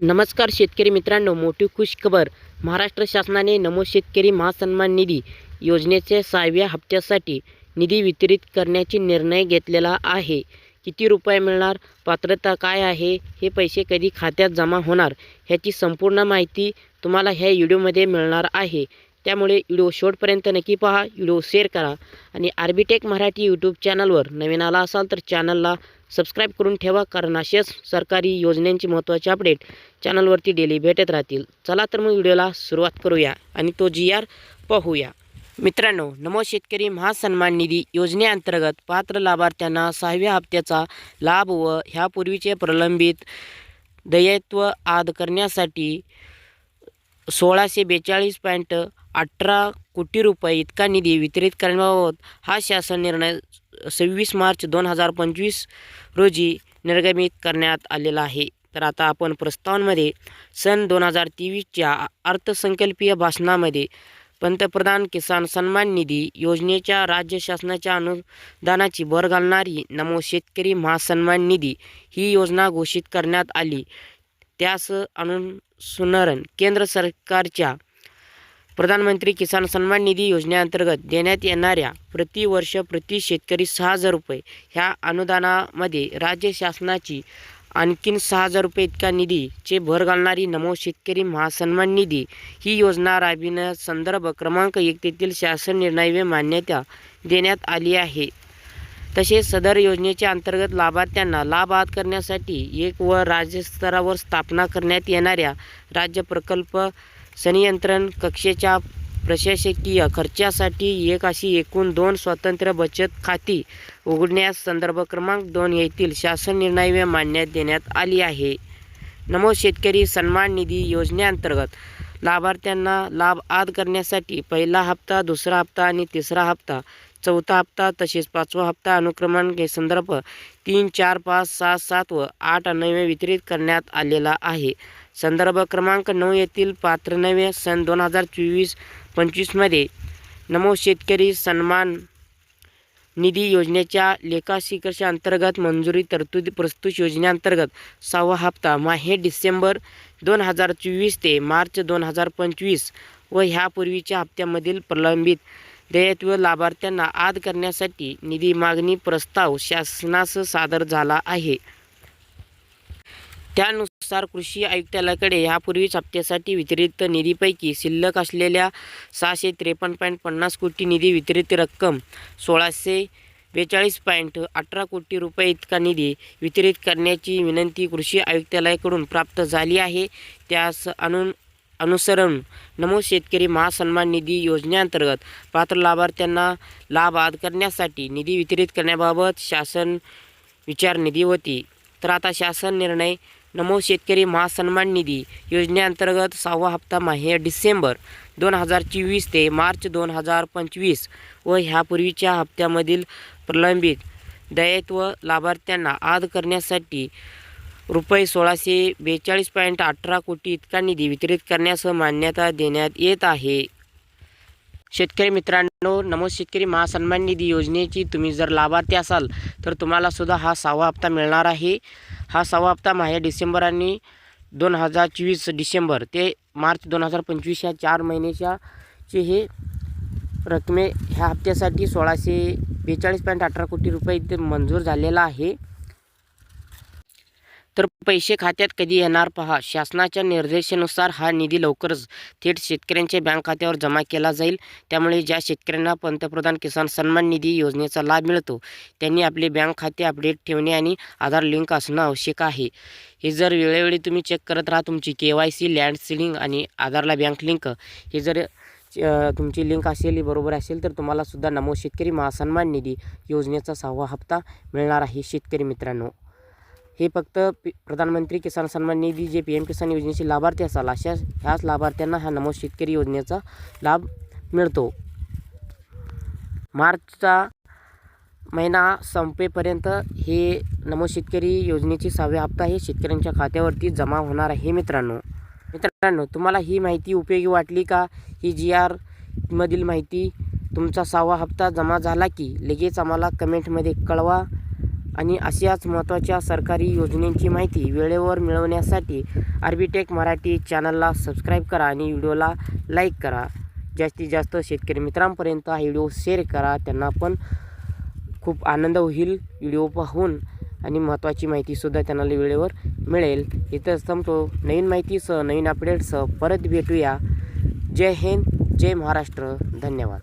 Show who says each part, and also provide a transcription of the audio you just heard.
Speaker 1: नमस्कार शेतकरी मित्रांनो मोठी खुश खबर महाराष्ट्र शासनाने नमो शेतकरी महासन्मान निधी योजनेच्या सहाव्या हप्त्यासाठी निधी वितरित करण्याची निर्णय घेतलेला आहे. किती रुपये मिळणार? पात्रता काय आहे? हे पैसे कधी खात्यात जमा होणार? ह्याची संपूर्ण माहिती तुम्हाला ह्या व्हिडिओमध्ये मिळणार आहे. त्यामुळे व्हिडिओ शेवटपर्यंत नक्की पहा व्हिडिओ शेअर करा आणि आर्बिटेक मराठी यूट्यूब चॅनलवर नवीन आला असाल तर चॅनलला सबस्क्राईब करून ठेवा कारण असेच सरकारी योजनांची महत्त्वाचे अपडेट चॅनलवरती डेली भेटत राहतील. चला तर मग व्हिडिओला सुरुवात करूया आणि तो जी आर पाहूया. मित्रांनो नमो शेतकरी महासन्मान निधी योजनेअंतर्गत पात्र लाभार्थ्यांना सहाव्या हप्त्याचा लाभ व ह्यापूर्वीचे प्रलंबित देयत्व आद करण्यासाठी सोळाशे बेचाळीस पॉईंट अठरा कोटी रुपये इतका निधी वितरित करण्याबाबत हा शासन निर्णय सव्वीस मार्च दोन हजार पंचवीस रोजी निर्गमित करण्यात आलेला आहे. तर आता आपण प्रस्तावांमध्ये सन दोन हजार तेवीसच्या अर्थसंकल्पीय भाषणामध्ये पंतप्रधान किसान सन्मान निधी योजनेच्या राज्य शासनाच्या अनुदानाची भर घालणारी नमो शेतकरी महासन्मान निधी ही योजना घोषित करण्यात आली. त्यास अनुसरण केंद्र सरकारच्या प्रधानमंत्री किसान सन्मान निधी योजनेअंतर्गत देण्यात येणाऱ्या प्रतिवर्ष प्रति शेतकरी सहा हजार रुपये ह्या अनुदानामध्ये राज्य शासनाची आणखीन सहा हजार रुपये इतका निधीचे भर घालणारी नमो शेतकरी महासन्मान निधी ही योजना राबविण्यास संदर्भ क्रमांक एक तेथील शासन निर्णय मान्यता देण्यात आली आहे. तसेच सदर योजनेच्या अंतर्गत लाभार्थ्यांना लाभ आत करण्यासाठी एक व राज्यस्तरावर स्थापना करण्यात येणाऱ्या राज्य प्रकल्प संनियंत्रण कक्षेच्या प्रशासकीय खर्चासाठी एक अशी एकूण दोन स्वतंत्र बचत खाती उघडण्यास संदर्भ क्रमांक दोन येथील शासन निर्णय मान्यता देण्यात आली आहे. नमो शेतकरी सन्मान निधी योजनेअंतर्गत लाभार्थ्यांना लाभ आद करण्यासाठी पहिला हप्ता दुसरा हप्ता आणि तिसरा हप्ता चौथा हप्ता तसेच पाचवा हप्ता अनुक्रमांक संदर्भ तीन चार पाच सहा सात व आठ नवे वितरित करण्यात आलेला आहे. संदर्भ क्रमांक नऊ येथील पात्र नवे सन दोन हजार चोवीस पंचवीसमध्ये नमो शेतकरी सन्मान निधी योजनेच्या लेखाशिकर्षा अंतर्गत मंजुरी तरतुदी प्रस्तुत योजनेअंतर्गत सहावा हप्ता माहे डिसेंबर दोन हजार चोवीस ते मार्च दोन हजार पंचवीस व ह्यापूर्वीच्या हप्त्यामधील प्रलंबित देयत्व लाभार्थ्यांना आद करण्यासाठी निधी मागणी प्रस्ताव शासनास सादर झाला आहे. त्यानुसार कृषी आयुक्तालयाकडे यापूर्वीच हप्त्यासाठी वितरित निधीपैकी शिल्लक असलेल्या सहाशे त्रेपन्न पॉईंट पन्नास कोटी निधी वितरित रक्कम सोळाशे बेचाळीस पॉईंट अठरा कोटी रुपये इतका निधी वितरित करण्याची विनंती कृषी आयुक्तालयाकडून प्राप्त झाली आहे. त्यास अनु अनुसरण. नमो शेतकरी महासन्मान निधी योजनेअंतर्गत पात्र लाभार्थ्यांना लाभ आद करण्यासाठी निधी वितरित करण्याबाबत शासन विचार निधी होती. तर आता शासन निर्णय नमो शेतकरी महासन्मान निधी योजनेअंतर्गत सहावा हप्ता माहे डिसेंबर दोन हजार चोवीस ते मार्च दोन हजार पंचवीस व ह्यापूर्वीच्या हप्त्यामधील प्रलंबित दायित्व लाभार्थ्यांना आद करण्यासाठी रुपये सोळाशे बेचाळीस पॉईंट अठरा कोटी इतका निधी वितरित करण्यास मान्यता देण्यात येत आहे. शेतकरी मित्रांनो नमो शेतकरी महासन्मान निधी योजनेची तुम्ही जर लाभार्थी असाल तर तुम्हाला सुद्धा हा सहावा हप्ता मिळणार आहे. हा सहावा हप्ता माझ्या डिसेंबर आणि दोन हजार चोवीस डिसेंबर ते मार्च दोन हजार पंचवीस या चार महिन्याच्या चे हे रकमे ह्या हप्त्यासाठी सोळाशे बेचाळीस पॉईंट अठरा कोटी रुपये इथे मंजूर झालेला आहे. तर पैसे खात्यात कधी येणार पहा. शासनाच्या निर्देशानुसार हा निधी लवकरच थेट शेतकऱ्यांच्या बँक खात्यावर जमा केला जाईल. त्यामुळे ज्या शेतकऱ्यांना पंतप्रधान किसान सन्मान निधी योजनेचा लाभ मिळतो त्यांनी आपले बँक खाते अपडेट ठेवणे आणि आधार लिंक असणं आवश्यक आहे. हे जर वेळोवेळी तुम्ही चेक करत राहा तुमची K Y C land ceiling आणि आधारला बँक लिंक. हे जर तुमची लिंक असेल बरोबर असेल तर तुम्हाला सुद्धा नमो शेतकरी महासन्मान निधी योजनेचा सहावा हप्ता मिळणार आहे. शेतकरी मित्रांनो हे फक्त पी प्रधानमंत्री किसान सन्मान निधी जे पी एम किसान योजनेचे लाभार्थी असाल अशा ह्याच लाभार्थ्यांना हा नमो शेतकरी योजनेचा लाभ मिळतो. मार्चचा महिना संपेपर्यंत हे नमो शेतकरी योजनेची सहावे हप्ता हे शेतकऱ्यांच्या खात्यावरती जमा होणार आहे मित्रांनो. मित्रांनो तुम्हाला ही माहिती उपयोगी वाटली का? ही जी आर मधील माहिती तुमचा सहावा हप्ता जमा झाला की लगेच आम्हाला कमेंटमध्ये कळवा. आणि अशाच महत्त्वाच्या सरकारी योजनेची माहिती वेळेवर मिळवण्यासाठी आर्बिटेक मराठी चॅनलला सबस्क्राईब करा आणि व्हिडिओला लाईक करा. जास्तीत जास्त शेतकरी मित्रांपर्यंत हा व्हिडिओ शेअर करा. त्यांना पण खूप आनंद होईल व्हिडिओ पाहून आणि महत्त्वाची माहितीसुद्धा त्यांना वेळेवर मिळेल. इथंच थांबतो नवीन माहितीसह नवीन अपडेटसह परत भेटूया. जय हिंद जय महाराष्ट्र. धन्यवाद.